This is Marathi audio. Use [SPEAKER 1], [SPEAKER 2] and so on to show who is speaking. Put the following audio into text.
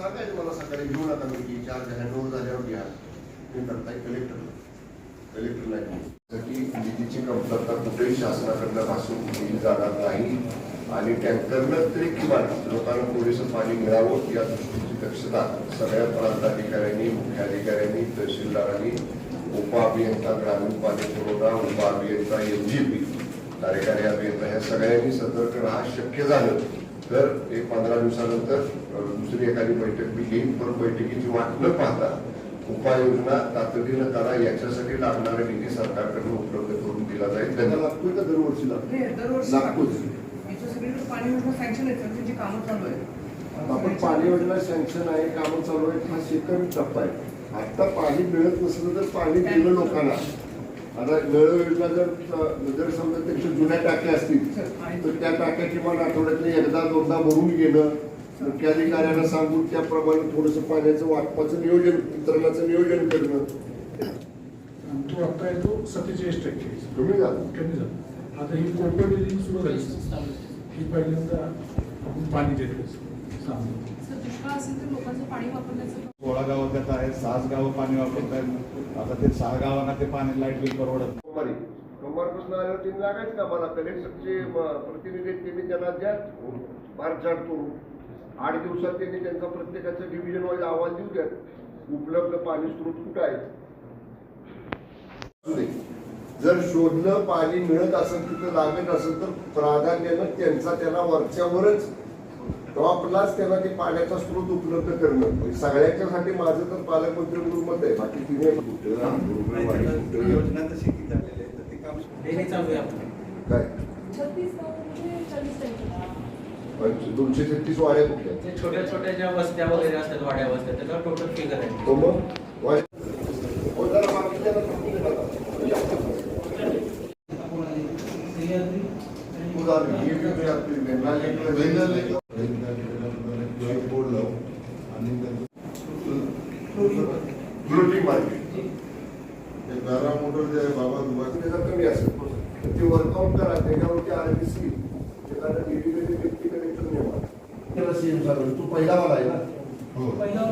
[SPEAKER 1] सांगायचं मला सकाळी घेऊन आता मी चार हँडओव्हर झाल्यावर घ्या ते करताय कलेक्टरला कलेक्टरला साठी निधीची कमतरता कुठेही शासनाकडनं भासून दिली जाणार नाही. आणि टँकरनं तरी किमान लोकांना पुरेसं पाणी मिळावं या दृष्टीची दक्षता सगळ्या प्रांताधिकाऱ्यांनी मुख्याधिकाऱ्यांनी तहसीलदारांनी उपअभियंता ग्रामीण पाणी पुरवठा उपअभियंता पी कार्यकारी अभियंता ह्या सगळ्यांनी सतर्क राहा. शक्य झालं तर एक पंधरा दिवसानंतर दुसरी एखादी बैठक मी घेईन. पण बैठकीची वाट न पाहता उपाययोजना तातडीनं करा. याच्यासाठी लागणारा निधी सरकारकडून उपलब्ध करून दिला जाईल. त्यांना लागतोय का दरवर्षी लागतो
[SPEAKER 2] आपण पाणी योजना सँक्शन आहे कामं चालू आहेत हा शेतकरी टप्पा आहे. आता पाणी मिळत नसलं तर पाणी दिलं लोकांना. आता योजना जर जर समजा त्याच्या जुन्या टाक्या असतील तर त्या टाक्या किमान आठवड्यातनं एकदा दोनदा भरून घेणं मुख्याधिकाऱ्यांना सांगून त्याप्रमाणे थोडंसं पाण्याचं वाटपाचं नियोजन वितरणाचं नियोजन करणं.
[SPEAKER 3] आणि तो आता आहे तो सत्तेचाळीस टक्के.
[SPEAKER 2] कमी झालं.
[SPEAKER 3] कमी झाला. आता ही कोकण सुरू झाली? ही पहिल्यांदा आपण पाणी देतो
[SPEAKER 4] सोळा गावं त्यात आहेत सहाच गावं पाणी वापरत आहेत आता ते सहा गावांना ते पाणी लाइट बिल परवडत
[SPEAKER 1] सोमवारी सोमवारपासून आल्यावर ते लागायचं का मला कलेक्टरचे प्रतिनिधी त्यांनी त्यांना द्या मार्चाट करून आठ दिवसात त्यांनी त्यांचा प्रत्येकाचा डिव्हिजन वाईज अहवाल देऊ द्या उपलब्ध पाणी स्रोत कुठं आहेत जर शोधलं पाणी मिळत असेल तिथं लागत असेल तर प्राधान्यानं त्यांचा त्याला वरच्यावरच टॉपलाच त्यांना ते पाण्याचा स्रोत उपलब्ध करणं. म्हणजे सगळ्यांच्यासाठी माझं तर पालकमंत्री म्हणून मत आहे. बाकी तिने कुठं रुग्ण वाढी, कुठं?
[SPEAKER 4] योजना तशी किती झालेली आहे तर ते काम
[SPEAKER 5] हे चालू आहे आपलं.
[SPEAKER 1] काय? दोनशे तेहतीस वाड्या कुठल्या?
[SPEAKER 5] ते छोट्या छोट्या ज्या वस्त्या वगैरे असतात वाड्या वस्त्या त्याच्यावर टोटल फिगर आहे.
[SPEAKER 1] तो मग वाड्या- हो, जरा बाकीच्याला समजून घ्या आता. उदाहरण, हे वेगळे असतील, वेगळा लेकरं वेगळं लेकरं. फ्लोटिंग मार्केट
[SPEAKER 2] जे आहे बाबा दुबा
[SPEAKER 1] त्याचा कमी असेल ते वर्कआउट करा त्याच्यावरती आरबीसी एखादा डेडिकेटेड व्यक्ती कनेक्टर नेमा त्याला तू पहिला वाला आहे ना
[SPEAKER 2] हो
[SPEAKER 6] पहिला